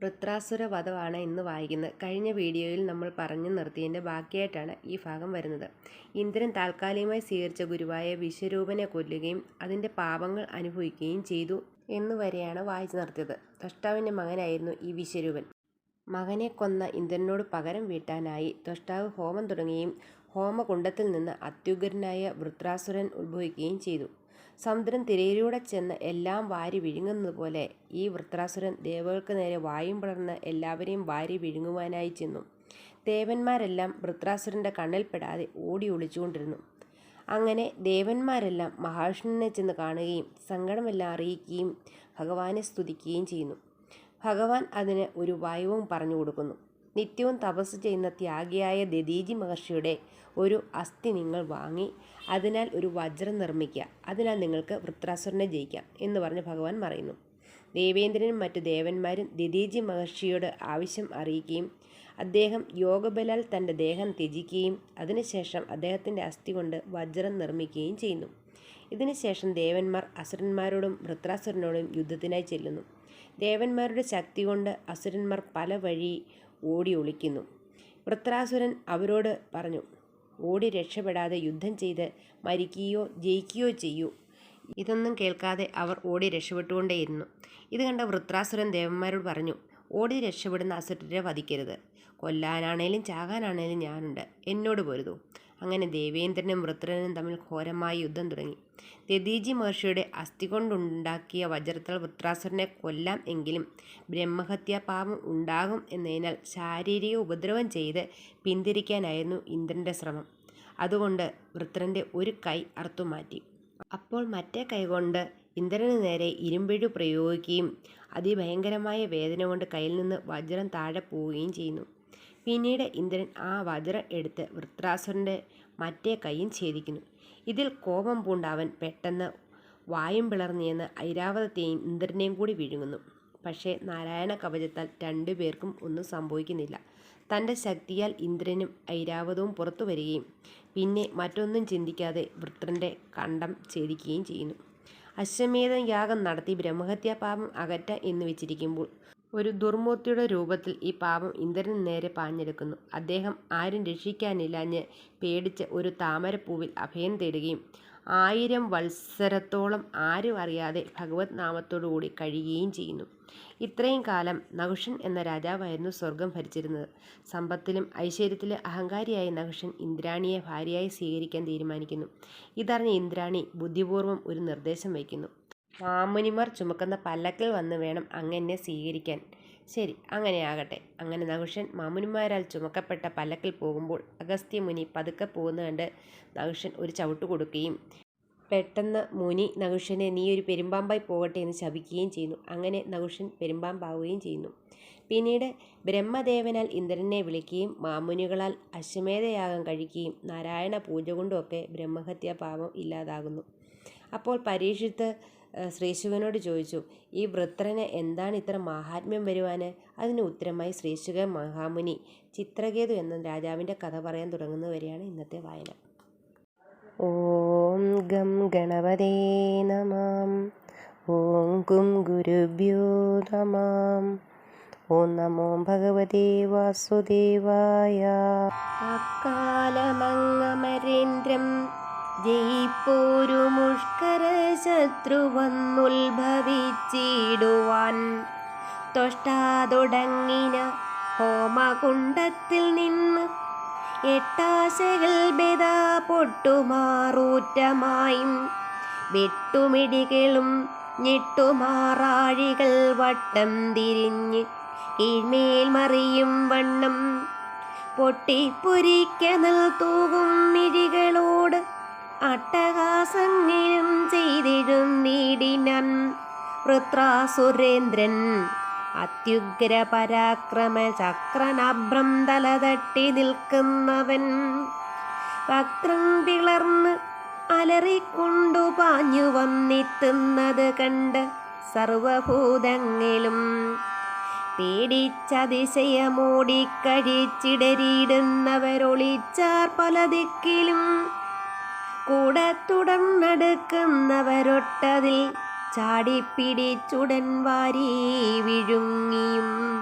വൃത്രാസുര വധമാണ് ഇന്ന് വായിക്കുന്നത്. കഴിഞ്ഞ വീഡിയോയിൽ നമ്മൾ പറഞ്ഞു നിർത്തിയതിന്റെ ബാക്കിയായിട്ടാണ് ഈ ഭാഗം വരുന്നത്. ഇന്ദ്രൻ താൽക്കാലികമായി സ്വീകരിച്ച ഗുരുവായ വിശ്വരൂപനെ കൊല്ലുകയും അതിന്റെ പാപങ്ങൾ അനുഭവിക്കുകയും ചെയ്തു എന്നുവരെയാണ് വായിച്ചു നിർത്തിയത്. ത്വഷ്ടാവിന്റെ മകനായിരുന്നു ഈ വിശ്വരൂപൻ. മകനെ കൊന്ന ഇന്ദ്രനോട് പകരം വീട്ടാനായി ത്വഷ്ടാവ് ഹോമം തുടങ്ങുകയും ഹോമകുണ്ടത്തിൽ നിന്ന് അത്യുഗ്രനായ വൃത്രാസുരൻ ഉത്ഭവിക്കുകയും ചെയ്തു. സമുദ്രം തിരയിലൂടെ ചെന്ന് എല്ലാം വാരി വിഴുങ്ങുന്നത് പോലെ ഈ വൃത്രാസുരൻ ദേവകൾക്ക് നേരെ വായും പിളർന്ന് എല്ലാവരെയും വാരി വിഴുങ്ങുവാനായി ചെന്നു. ദേവന്മാരെല്ലാം വൃത്രാസുരന്റെ കണ്ണിൽപ്പെടാതെ ഓടി ഒളിച്ചുകൊണ്ടിരുന്നു. അങ്ങനെ ദേവന്മാരെല്ലാം മഹാവിഷ്ണുവിനെ ചെന്ന് കാണുകയും സങ്കടമെല്ലാം അറിയിക്കുകയും ഭഗവാനെ സ്തുതിക്കുകയും ചെയ്യുന്നു. ഭഗവാൻ അതിന് ഒരു വായുവും പറഞ്ഞു കൊടുക്കുന്നു. നിത്യവും തപസ് ചെയ്യുന്ന ത്യാഗിയായ ദദീജി മഹർഷിയുടെ ഒരു അസ്ഥി നിങ്ങൾ വാങ്ങി അതിനാൽ ഒരു വജ്രം നിർമ്മിക്കുക അതിനാൽ നിങ്ങൾക്ക് വൃത്രാസുരനെ ജയിക്കാം എന്ന് പറഞ്ഞ് ഭഗവാൻ പറയുന്നു. ദേവേന്ദ്രനും മറ്റു ദേവന്മാരും ദദീജി മഹർഷിയോട് ആവശ്യം അറിയിക്കുകയും അദ്ദേഹം യോഗബലാൽ തന്റെ ദേഹം ത്യജിക്കുകയും അതിനുശേഷം അദ്ദേഹത്തിന്റെ അസ്ഥി കൊണ്ട് വജ്രം നിർമ്മിക്കുകയും ചെയ്യുന്നു. ഇതിനുശേഷം ദേവന്മാർ അസുരന്മാരോടും വൃത്രാസുരനോടും യുദ്ധത്തിനായി ചെല്ലുന്നു. ദേവന്മാരുടെ ശക്തി കൊണ്ട് അസുരന്മാർ പല വഴി ഓടി ഒളിക്കുന്നു. വൃത്രാസുരൻ അവരോട് പറഞ്ഞു ഓടി രക്ഷപ്പെടാതെ യുദ്ധം ചെയ്ത് മരിക്കുകയോ ജയിക്കുകയോ ചെയ്യൂ. ഇതൊന്നും കേൾക്കാതെ അവർ ഓടി രക്ഷപ്പെട്ടുകൊണ്ടേയിരുന്നു. ഇത് കണ്ട വൃത്രാസുരൻ ദേവന്മാരോട് പറഞ്ഞു ഓടി രക്ഷപ്പെടുന്ന അസുരരെ വധിക്കരുത്. കൊല്ലാനാണേലും ചാകാനാണേലും ഞാനുണ്ട്. എന്നോട് പൊരുതൂ. അങ്ങനെ ദേവേന്ദ്രനും വൃത്രനും തമ്മിൽ ഘോരമായ യുദ്ധം തുടങ്ങി. ദദീജി മഹർഷിയുടെ അസ്ഥി കൊണ്ടുണ്ടാക്കിയ വജ്രത്താൽ വൃത്രാസുരനെ കൊല്ലാം എങ്കിലും ബ്രഹ്മഹത്യാപാപം ഉണ്ടാകും എന്നതിനാൽ ശാരീരിക ഉപദ്രവം ചെയ്ത് പിന്തിരിക്കാനായിരുന്നു ഇന്ദ്രന്റെ ശ്രമം. അതുകൊണ്ട് വൃത്രന്റെ ഒരു കൈ അറുത്തുമാറ്റി അപ്പോൾ മറ്റേ കൈകൊണ്ട് ഇന്ദ്രന് നേരെ ഇരുമ്പിഴു പ്രയോഗിക്കുകയും അതിഭയങ്കരമായ വേദന കൊണ്ട് കയ്യിൽ നിന്ന് വജ്രം താഴെ പോവുകയും ചെയ്യുന്നു. പിന്നീട് ഇന്ദ്രൻ ആ വജ്രം എടുത്ത് വൃത്രാസുരന്റെ മറ്റേ കൈയും ഛേദിക്കുന്നു. ഇതിൽ കോപം പൂണ്ട അവൻ പെട്ടെന്ന് വായും പിളർന്നിയെന്ന് ഐരാവതത്തെയും ഇന്ദ്രനെയും കൂടി വിഴുങ്ങുന്നു. പക്ഷേ നാരായണ കവചത്താൽ രണ്ടുപേർക്കും ഒന്നും സംഭവിക്കുന്നില്ല. തന്റെ ശക്തിയാൽ ഇന്ദ്രനും ഐരാവതവും പുറത്തു വരികയും പിന്നെ മറ്റൊന്നും ചിന്തിക്കാതെ വൃത്രന്റെ കണ്ടം ഛേദിക്കുകയും ചെയ്യുന്നു. അശ്വമേധ യാഗം നടത്തി ബ്രഹ്മഹത്യാപാപം അകറ്റ എന്ന് വെച്ചിരിക്കുമ്പോൾ ഒരു ദുർമൂർത്തിയുടെ രൂപത്തിൽ ഈ പാപം ഇന്ദ്രന് നേരെ പാഞ്ഞെടുക്കുന്നു. അദ്ദേഹം ആരും രക്ഷിക്കാനില്ലാഞ്ഞ് പേടിച്ച് ഒരു താമരപ്പൂവിൽ അഭയം തേടുകയും ആയിരം വത്സരത്തോളം ആരും അറിയാതെ ഭഗവത് നാമത്തോടുകൂടി കഴിയുകയും ചെയ്യുന്നു. ഇത്രയും കാലം നഹുഷൻ എന്ന രാജാവായിരുന്നു സ്വർഗം ഭരിച്ചിരുന്നത്. സമ്പത്തിലും ഐശ്വര്യത്തിലും അഹങ്കാരിയായ നഹുഷൻ ഇന്ദ്രാണിയെ ഭാര്യയായി സ്വീകരിക്കാൻ തീരുമാനിക്കുന്നു. ഇതറിഞ്ഞ ഇന്ദ്രാണി ബുദ്ധിപൂർവം ഒരു നിർദ്ദേശം വയ്ക്കുന്നു. മാമുനിമാർ ചുമക്കുന്ന പല്ലക്കിൽ വന്ന് വേണം അങ്ങനെ സ്വീകരിക്കാൻ. ശരി അങ്ങനെ ആകട്ടെ. അങ്ങനെ നഹുഷൻ മാമുനിമാരാൽ ചുമക്കപ്പെട്ട പല്ലക്കിൽ പോകുമ്പോൾ അഗസ്ത്യ മുനി പതുക്കെ പോകുന്ന കണ്ട് നഹുഷൻ ഒരു ചവിട്ട് കൊടുക്കുകയും പെട്ടെന്ന് മുനി നഹുഷനെ നീ ഒരു പെരുമ്പാമ്പായി പോകട്ടെ എന്ന് ശപിക്കുകയും ചെയ്യുന്നു. അങ്ങനെ നഹുഷൻ പെരുമ്പാമ്പാവുകയും ചെയ്യുന്നു. പിന്നീട് ബ്രഹ്മദേവനാൽ ഇന്ദ്രനെ വിളിക്കുകയും മാമുനികളാൽ അശ്വമേധയാഗം കഴിക്കുകയും നാരായണ പൂജ കൊണ്ടുമൊക്കെ ബ്രഹ്മഹത്യാ പാപം ഇല്ലാതാകുന്നു. അപ്പോൾ പരീക്ഷിത്ത് ശ്രീശുകനോട് ചോദിച്ചു ഈ വൃത്രന് എന്താണ് ഇത്ര മാഹാത്മ്യം വരുവാന്? അതിന് ഉത്തരമായി ശ്രീശുക മഹാമുനി ചിത്രകേതു എന്ന രാജാവിന്റെ കഥ പറയാൻ തുടങ്ങുന്നവരെയാണ് ഇന്നത്തെ വായന. ഓം ഗം ഗണപതേ നമാം. ഓം കും ഗുരുഭ്യോ നമാം. ഓം നമോ ഭഗവതേ വാസുദേവായ. അക്കാലമങ്ങമരേന്ദ്രം ജയിപ്പോരു മുഷ്കര ശത്രു വന്നുത്ഭവിച്ചിടുവാൻ. തൊഷ്ടാതൊടങ്ങിന ഹോമകുണ്ടത്തിൽ നിന്ന് എട്ടാശകൾ ബെത പൊട്ടുമാറൂറ്റമായും. വെട്ടുമിടികളും ഞെട്ടുമാറാഴികൾ വട്ടം തിരിഞ്ഞ് കീഴ്മേൽ മറിയും വണ്ണം പൊട്ടിപ്പൊരിക്കനൽ തൂകും മിഴികളോട് അട്ടഹാസങ്ങളും ചെയ്തിരുന്നീടിനൻ വൃത്രാസുരേന്ദ്രൻ അത്യുഗ്ര പരാക്രമ ചക്രനഭ്രം തലതട്ടി നിൽക്കുന്നവൻ. വക്രം പിളർന്ന് അലറിക്കൊണ്ടു പാഞ്ഞു വന്നെത്തുന്നത് കണ്ട് സർവഭൂതങ്ങളും പേടിച്ചതിശയമോടിക്കഴിച്ചിടരിയിടുന്നവരൊളിച്ചാർ പല ദിക്കിലും കൂടെ തുടർന്നെടുക്കുന്നവരൊട്ടതിൽ ചാടിപ്പിടിച്ചുടൻ വാരി വിഴുങ്ങിയും.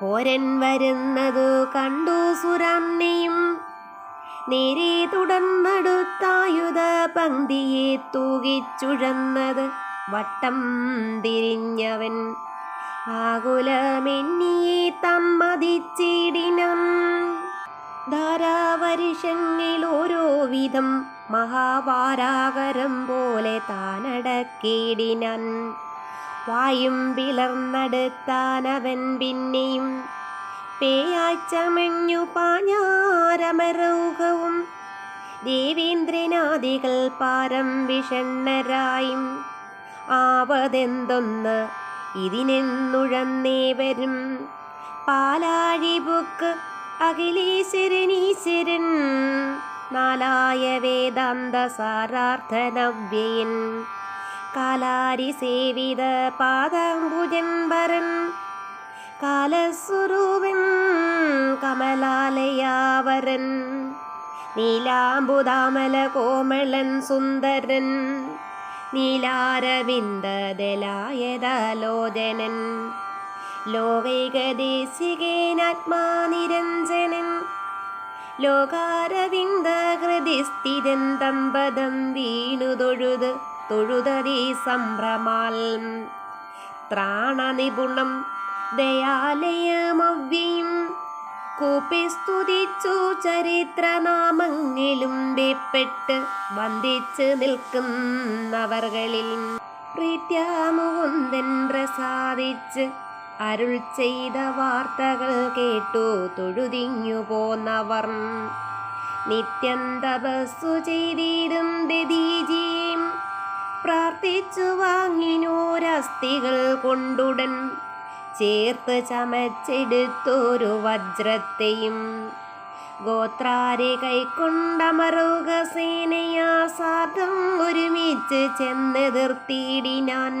കോരൻ വരുന്നതു കണ്ടു സുരാന്നെയും നേരെ തുടർന്നടുത്തായുധ പങ്ക്തിയെ തൂകിച്ചുഴന്നത് വട്ടം തിരിഞ്ഞവൻ. ആകുലമെന്നിയെ തമ്മതിച്ചിടിനം. ധാരാവരുഷങ്ങളിൽ ഓരോ വിധം മഹാവാരാകരം പോലെ താനടക്കേടിനൻ വായും പിളർന്നെടുത്താനവൻ പിന്നെയും പേയാച്ചമഞ്ഞു പാഞ്ഞാരമരൗഹവും ദേവേന്ദ്രനാദികൾ പാരം വിഷണ്ണരായും. ആവതെന്തൊന്ന് ഇതിനെന്നുഴന്നേവരും പാലാഴിബുക്ക് അഖിലേശ്വരനീശ്വരൻ നാലായ വേദാന്ത സാരാർത്ഥനവ്യയൻ കാലാരി സേവിത പാദാംബുജൻ വരൻ കാലസ്വരൂപൻ കമലാലയാവരൻ നീലാംബുദാമല കോമളൻ സുന്ദരൻ നീലാരവിന്ദലായതലോചനൻ ലോകൈകദേശികേനാത്മാനിരഞ്ജനൻ. ലോകാരവിന്ദ ഹൃദിസ്ഥിതൻ തമ്പദം വീണു തൊഴുത് തൊഴുതരീ സംഭ്രമാൽ. ത്രാണനിപുണം ദയാലയമവ്യയും. കൂപ്പിസ്തുതിച്ചു ചരിത്രനാമങ്ങളും വേപ്പെട്ട് വന്ദിച്ച് നിൽക്കുന്നവർകളിൽ. പ്രീത്യാമുകുന്ദൻ പ്രസാദിച്ച് അരുൾ ചെയ്ത വാർത്തകൾ കേട്ടു തൊഴുതിഞ്ഞു പോന്നവർ. നിത്യം തപസ്സു ചെയ്തിടും പ്രാർത്ഥിച്ചു വാങ്ങിനോരസ്ഥികൾ കൊണ്ടുടൻ. ചേർത്ത് ചമച്ചെടുത്തൊരു വജ്രത്തെയും. ഗോത്രാരെ കൈക്കൊണ്ടമറുക സേനയാസാർദ്ധം ഒരുമിച്ച് ചെന്ന് ചെന്നെതിർത്തിയിടിനാൻ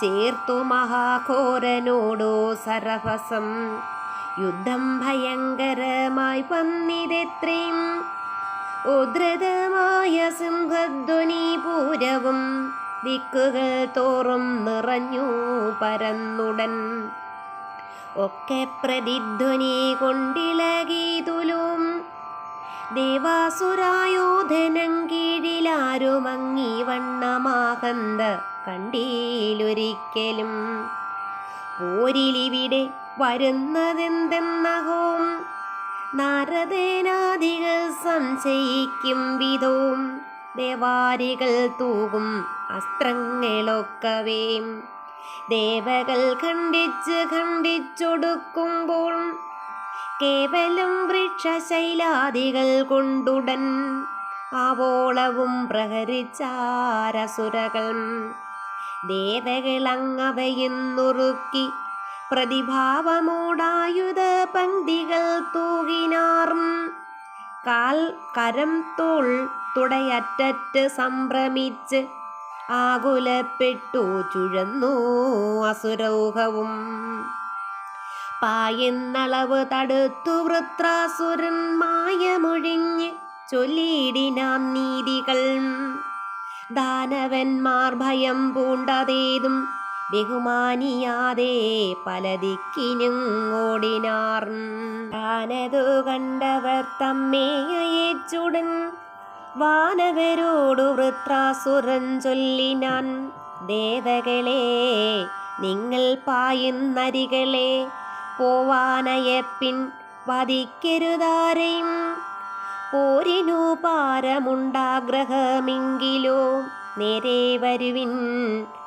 ചേർത്തു മഹാഘോരനോടോ സരഹസം. യുദ്ധം ഭയങ്കരമായി വന്നിതെത്രയും. ഉദ്രതമായ സിംഹധ്വനി പൂരവും ദിക്കുകൾ തോറും നിറഞ്ഞു പരന്നുടൻ. ഒക്കെ പ്രതിധ്വനി കൊണ്ടിളകീതുലും ദേവാസുരായോധനം കീഴിലാരുമങ്ങി വണ്ണമാകന്ത കണ്ടീലൊരിക്കലും. പോരിലിവിടെ വരുന്നതെന്തെന്നഹോം? നാരദേനാദികൾ സംശയിക്കും വിധവും ദേവാരികൾ തൂകും അസ്ത്രങ്ങളൊക്കവേ. ദേവകൾ ഖണ്ഡിച്ച് ഖണ്ഡിച്ചൊടുക്കുമ്പോൾ കേവലം വൃക്ഷശൈലാദികൾ കൊണ്ടുടൻ ആവോളവും പ്രഹരിച്ചാരസുരകൾ. ദേവകളങ്ങവയെന്നുറുക്കി പ്രതിഭാവമൂടായുധ പങ്ക്തികൾ തൂകിനാർ. കാൽ കരം തോൾ തുടയറ്ററ്റ് സംഭ്രമിച്ച് ആകുലപ്പെട്ടു ചുഴന്നു അസുരൗഹവും. പായെന്നളവ് തടുത്തു വൃത്രാസുരൻ മായമൊഴിഞ്ഞ് ചൊല്ലിയിടിനാം നീതികൾ. ദാനവന്മാർ ഭയം പൂണ്ടതേതും ബഹുമാനിയാതെ പലദിക്കിനും ഓടിനാർ താനതു കണ്ടവർ തമ്മേ അയച്ചുടൻ വാനവരോടു വൃത്രാസുരൻ ചൊല്ലിനാൻ. ദേവകളെ നിങ്ങൾ പായുന്നരികളെ പോവാനയപ്പിൻ വധിക്കരുതാരെയും. പോരിനു പാരമുണ്ടാഗ്രഹമെങ്കിലോ? നേരെ വരുവിൻ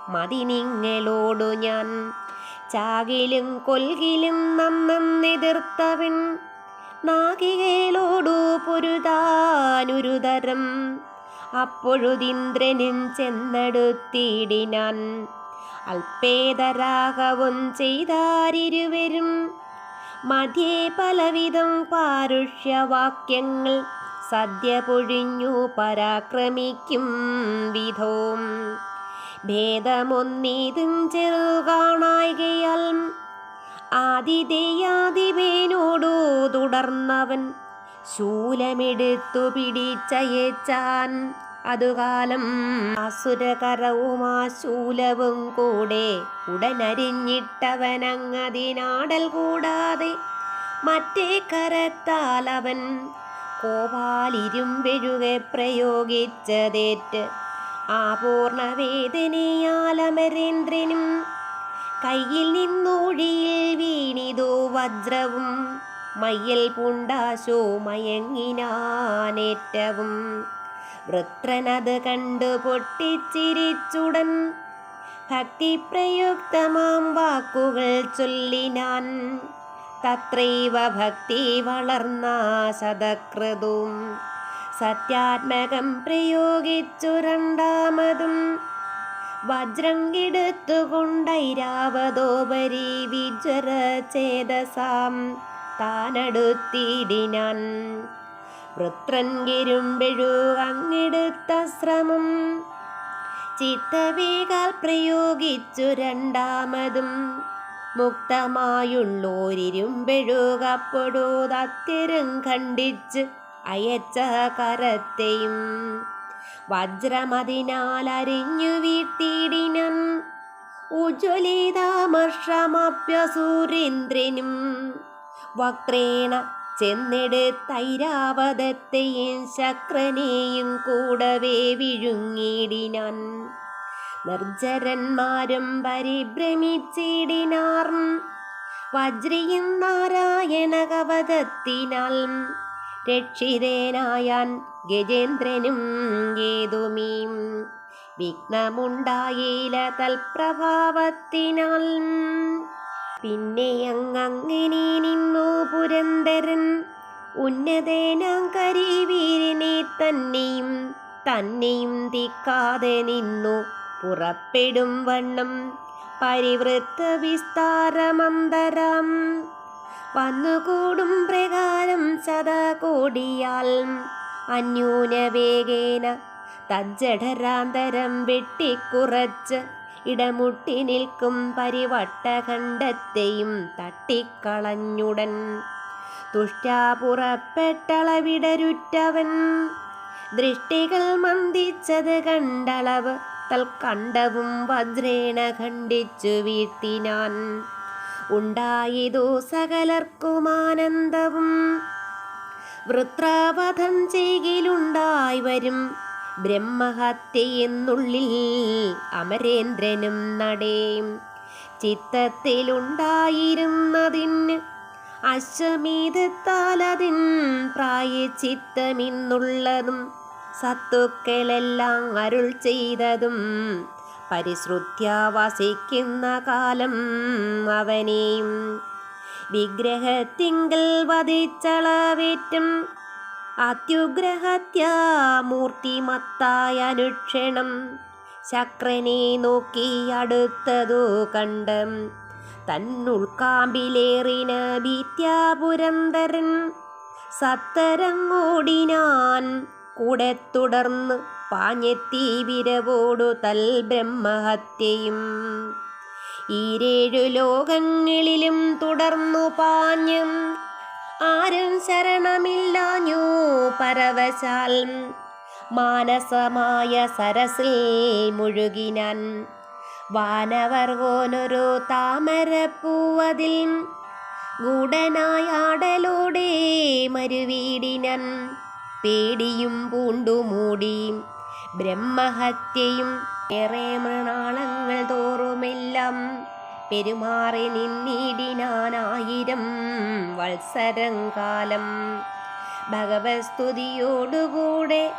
മതി നിങ്ങളോടു ഞാൻ. ചാകിലും കൊൽകിലും നന്നെതിർത്തവൻ നാഗികയിലോടു പൊരുതാനുരുതരം. അപ്പോഴുതീന്ദ്രനും ചെന്നെടുത്തിടിനാൻ. അൽപേതരാഹവും ചെയ്താരിരുവരും. മധ്യേ പലവിധം പാരുഷ്യവാക്യങ്ങൾ സദ്യ പൊഴിഞ്ഞു പരാക്രമിക്കും വിധോം. ഭേദമൊന്നീതും ചെറുകാണായികയാൽ ആതിഥേയാതിപേനോടു തുടർന്നവൻ ശൂലമെടുത്തു പിടിച്ചയച്ചാൻ. അതുകാലം അസുരകരവും ആ ശൂലവും കൂടെ ഉടനരിഞ്ഞിട്ടവനങ്ങതിനാടൽ കൂടാതെ മറ്റേ കരത്താൽ അവൻ കോപാലിരുമ്പെഴുകെ പ്രയോഗിച്ചതേറ്റ്. ആ പൂർണവേദനയാൽ അമരേന്ദ്രനും കയ്യിൽ നിന്നൊഴിയിൽ വീണിതോ വജ്രവും മയ്യൽ പൂണ്ടാശോ മയങ്ങിനാനേറ്റവും വൃത്രനത് കണ്ടു പൊട്ടിച്ചിരിച്ചുടൻ ഭക്തിപ്രയുക്തമാം വാക്കുകൾ ചൊല്ലിനാൻ. തത്രൈവ ഭക്തി വളർന്ന ശതക്രതും സത്യാത്മകം പ്രയോഗിച്ചു രണ്ടാമതും വജ്രം കിടത്തുകൊണ്ടൈരാവതോപരി വിജ്വര ചേതസാം താനടുത്തിടിനാൻ. വൃത്രൻ കിരുമ്പിഴു അങ്ങിടുത്ത ശ്രമം. ചിത്തവേകാൽ പ്രയോഗിച്ചു രണ്ടാമതും മുക്തമായുള്ളോരിരുമ്പെഴുകപ്പൊടു ഖണ്ഡിച്ച് അയച്ച കരത്തെയും വജ്രമതിനാൽ അരിഞ്ഞു വീട്ടിടിനം ഉജ്വലിതാമർഷമപ്യസൂരീന്ദ്രനും വക്രേണ ചെന്നെടുത്തൈരാവതത്തെയും ശക്രനെയും കൂടവേ വിഴുങ്ങിടിനാൻ നിർജരന്മാരും പരിഭ്രമിച്ചിടിനാർ. വജ്രിയും നാരായണ കവചത്തിനാൽ രക്ഷിതേനായാൻ ഗജേന്ദ്രനും ഏതുമീം. വിഘ്നമുണ്ടായില്ല തൽപ്രഭാവത്തിനാൽ. പിന്നെ അങ്ങങ്ങനെ നിന്നു പുരന്തരൻ ഉന്നതേനാം കരിവീരനെ തന്നെയും തന്നെയും തിക്കാതെ നിന്നു പുറപ്പെടും വണ്ണം. പരിവൃത്ത വിസ്താരമന്തരം. വന്നുകൂടും പ്രകാരം ശതകോടിയാൽ അന്യൂനവേഗേന തജ്ജഠരാന്തരം വെട്ടിക്കുറച്ച് ഇടമുട്ടി നിൽക്കും പരിവട്ടഖണ്ഡത്തെയും തട്ടിക്കളഞ്ഞുടൻ. തുഷ്ടാപുറപ്പെട്ടളവിടരുറ്റവൻ ദൃഷ്ടികൾ മന്ദിച്ചത് കണ്ടളവ് തൽക്കണ്ടവും വജ്രേണ ഖണ്ഡിച്ചു വീഴ്ത്തിനാൻ. ഉണ്ടായതു സകലർക്കും ആനന്ദവും. വൃത്രാവധം ചെയ്യലുണ്ടായി വരും. ബ്രഹ്മഹത്യയെന്നുള്ളിൽ അമരേന്ദ്രനും നടേയും ചിത്തത്തിലുണ്ടായിരുന്നതിന് അശ്വമേധത്താലതിൻ പ്രായച്ചിത്തമെന്നുള്ളതും സത്തുക്കളെല്ലാം അരുൾ ചെയ്തതും പരിശ്രുത്യ വസിക്കുന്ന കാലം അവനെയും വിഗ്രഹത്തിങ്കൽ വധിച്ചളവേറ്റും അത്യുഗ്രഹത്യാമൂർത്തിമത്തായ അനുക്ഷണം ശക്രനെ നോക്കി അടുത്തതു കണ്ട് തന്നുൾക്കാമ്പിലേറിന ഭീത്യാപുരന്തരൻ സത്തരങ്ങോടിനാൻ കൂടെ തുടർന്ന് പാഞ്ഞെത്തി വിരവോടു തൽ ബ്രഹ്മഹത്യയും. ഈരേഴു ലോകങ്ങളിലും തുടർന്നു പാഞ്ഞും. ആരും ശരണമില്ലാഞ്ഞു പരവശാൽ. മാനസമായ സരസിൽ മുഴുകിനാൻ. വാനവർഗോനൊരു താമരപ്പൂവതിൽ. ഗൂഢനായാടലോടെ മരുവീടിനൻ. പേടിയും പൂണ്ടു ബ്രഹ്മഹത്യയും ഏറെ മൃണാളങ്ങൾ തോറുമെല്ലാം പെരുമാറി നിന്നിടിനാനായിരം വത്സരം കാലം. ഭഗവസ്തുതിയോടുകൂടെ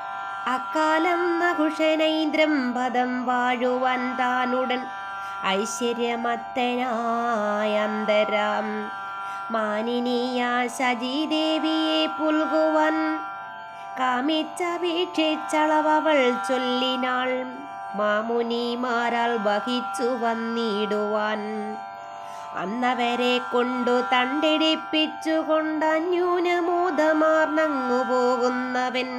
അക്കാലം നകുഷനൈന്ദ്രം പദം വാഴുവാൻ താനുടൻ ഐശ്വര്യമത്തനായ അന്തരാം. മാനിനിയ സജീദേവിയെ പുൽകുവാൻ കാമിച്ചപേക്ഷിച്ചളവൾ ചൊല്ലിനാൾ മാമുനിമാരാൽ വഹിച്ചു വന്നിടുവാൻ. അന്നവരെ കൊണ്ടു തണ്ടിടിപ്പിച്ചുകൊണ്ട് അന്യൂനമോദമാർന്നങ്ങു പോകുന്നവൻ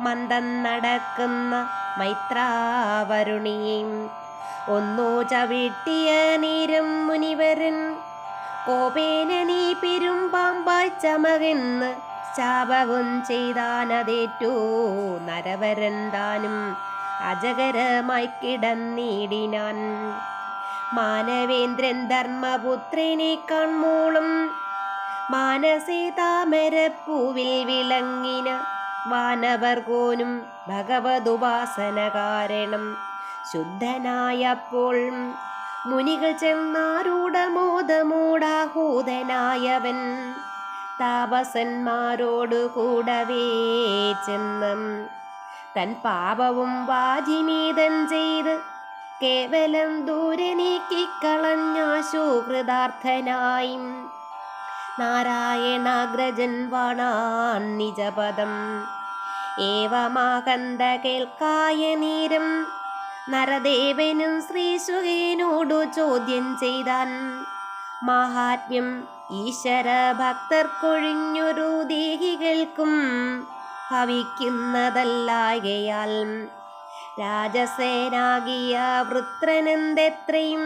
മന്ദം നടക്കുന്ന മൈത്രാവരുണിയും ഒന്നു ചവിട്ടിയ നീരം മുനിവരൻ കോപേന നീ പെരുമ്പാമ്പായി ചമകെന്ന് ശാപവും ചെയ്താനതേറ്റു നരവരൻ താനും അജകരമായി കിടന്നിടിനാൻ. മാനവേന്ദ്രൻ ധർമ്മപുത്രനെ കൺമൂളും മാനസേ താമരപ്പൂവിൽ വിളങ്ങിന വാനവർഗോനും ഭഗവതുപാസന കാരണം. ശുദ്ധനായപ്പോൾ മുനികൾ ചെന്നാരൂഢമോദമൂടാഹൂതനായവൻ താപസന്മാരോടു കൂടവേ ചെന്നും തൻ പാപവും വാജിമീതം ചെയ്ത് കേവലം ദൂരെ നീക്കിക്കളഞ്ഞാശു കൃതാർത്ഥനായി നാരായണാഗ്രജൻ വാണാൻ നിജപദം. ഏവമാകന്ത കേൾക്കായ നീരം നരദേവനും ശ്രീശുഖേനോടു ചോദ്യം ചെയ്താൻ. മാഹാത്മ്യം ഈശ്വര ഭക്തർക്കൊഴിഞ്ഞൊരു ദേഹികൾക്കും ഭവിക്കുന്നതല്ലായകയാൽ. രാജസേനാകിയ വൃത്രനെന്തെത്രയും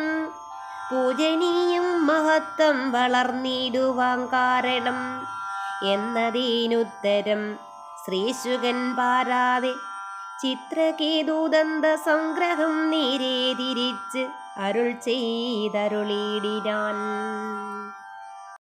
പൂജനീയം മഹത്വം വളർന്നിടുവാൻ കാരണം എന്നതിനുത്തരം ശ്രീശുകൻ പാരാതെ ചിത്രകേതുദന്ത സംഗ്രഹം നേരെ തിരിച്ച് അരുൾ ചെയ്തരുളിടിനാൻ